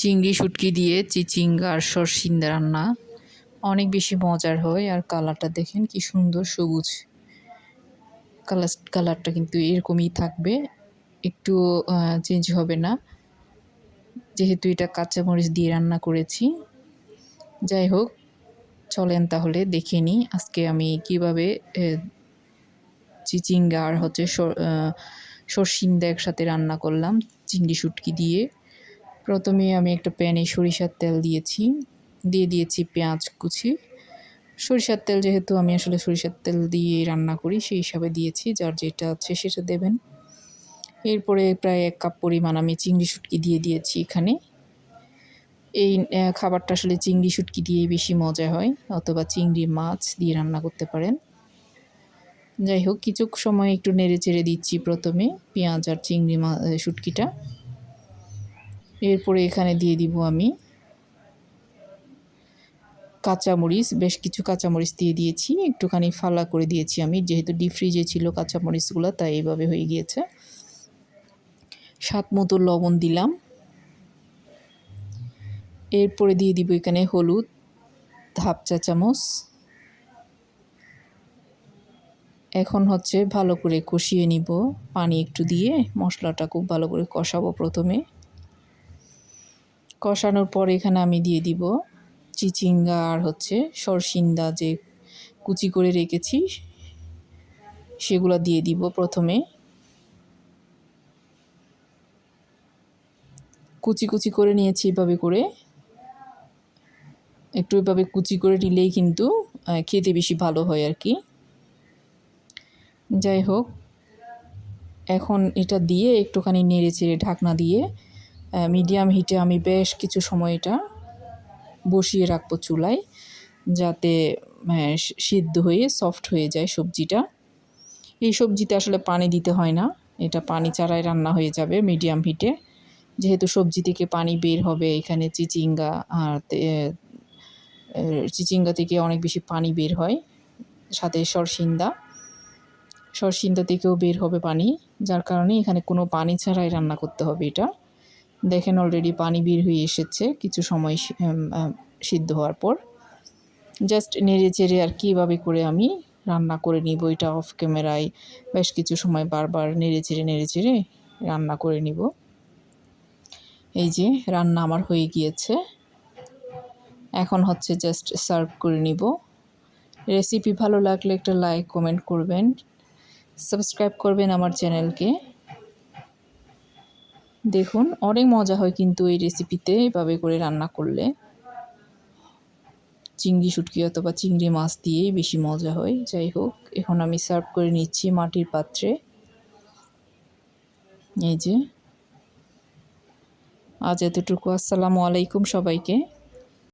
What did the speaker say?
চিংড়ি, শুটকি দিয়ে চিচিঙ্গা আর সরসিন্দা রান্না। অনেক বেশি মজার হয় আর কালারটা দেখেন কি সুন্দর সবুজ। কালার কালারটা কিন্তু এরকমই থাকবে। একটু চেঞ্জ হবে না। যেহেতু এটা কাঁচামরিচ দিয়ে রান্না করেছি। যাই হোক, চলেন তাহলে দেখে নিই আজকে আমি কীভাবে চিচিঙ্গা আর হচ্ছে সরসিন্দা একসাথে রান্না করলাম চিংড়ি, শুটকি দিয়ে। প্রথমে আমি একটা প্যানে সরিষার তেল দিয়েছি, দিয়ে দিয়েছি পেঁয়াজ কুচি। সরিষার তেল যেহেতু আমি আসলে সরিষার তেল দিয়ে রান্না করি, সেই হিসাবে দিয়েছি, যার যেটা আছে সেটা দেবেন। এরপরে প্রায় এক কাপ পরিমাণ আমি চিংড়ি শুটকি দিয়ে দিয়েছি এখানে। এই খাবারটা আসলে চিংড়ি শুটকি দিয়ে বেশি মজা হয়, অথবা চিংড়ি মাছ দিয়ে রান্না করতে পারেন। যাই হোক কিছু সময় একটু নেড়ে চেড়ে দিচ্ছি প্রথমে পেঁয়াজ আর চিংড়ি মা শুটকিটা। এরপরে এখানে দিয়ে দিব আমি কাঁচামরিচ, বেশ কিছু কাঁচামরিচ দিয়ে দিয়েছি। একটুখানি ফালা করে দিয়েছি আমি, যেহেতু ডিপ ফ্রিজে ছিল কাঁচামরিচগুলো, তাই এইভাবে হয়ে গিয়েছে। স্বাদ মতো লবণ দিলাম। এরপরে দিয়ে দিব এখানে হলুদ, হাফ চা চামচ। এখন হচ্ছে ভালো করে কষিয়ে নিব, পানি একটু দিয়ে, মশলাটা খুব ভালো করে কষাবো প্রথমে। কষানোর পর এখানে আমি দিয়ে দিব চিচিঙ্গা আর হচ্ছে সরসিন্দা যে কুচি করে রেখেছি, সেগুলো দিয়ে দিব প্রথমে। কুচি কুচি করে নিয়েছি এভাবে করে। একটু এভাবে কুচি করে নিলেই কিন্তু খেতে বেশি ভালো হয় আর কি। যাই হোক, এখন এটা দিয়ে একটুখানি নেড়ে চেড়ে ঢাকনা দিয়ে মিডিয়াম হিটে আমি বেশ কিছু সময় এটা বসিয়ে রাখব চুলায়, যাতে সিদ্ধ হয়ে সফট হয়ে যায় সবজিটা। এই সবজিতে আসলে পানি দিতে হয় না, এটা পানি চারায় রান্না হয়ে যাবে মিডিয়াম হিটে যেহেতু সবজি থেকে পানি বের হবে, এখানে চিচিঙ্গা আর চিচিঙ্গা থেকে অনেক বেশি পানি বের হয়, সাথে সরসিন্দা। সরসিন্দা থেকেও বের হবে পানি, যার কারণে এখানে কোনো পানি ছাড়াই রান্না করতে হবে এটা। দেখেন অলরেডি পানি বের হয়ে এসেছে, কিছু সময় সিদ্ধ হওয়ার পর। জাস্ট নেড়ে চেড়ে আর কীভাবে করে আমি রান্না করে নিব, এটা অফ ক্যামেরায় বেশ কিছু সময় বারবার নেড়ে চেড়ে নেড়ে চেড়ে রান্না করে নিব। এই যে, রান্না আমার হয়ে গিয়েছে। এখন হচ্ছে জাস্ট সার্ভ করে নিব। রেসিপি ভালো লাগলে একটা লাইক কমেন্ট করবেন। সাবস্ক্রাইব করবেন আমার চ্যানেলকে দেখুন, অনেক মজা হয় কিন্তু এই রেসিপিতে এভাবে করে রান্না করলে। চিংড়ি শুটকি অথবা চিংড়ি মাছ দিয়েই বেশি মজা হয়। যাই হোক, এখন আমি সার্ভ করে নিচ্ছি মাটির পাত্রে। এই যে। আজ এতটুকু। আসসালামু আলাইকুম সবাইকে।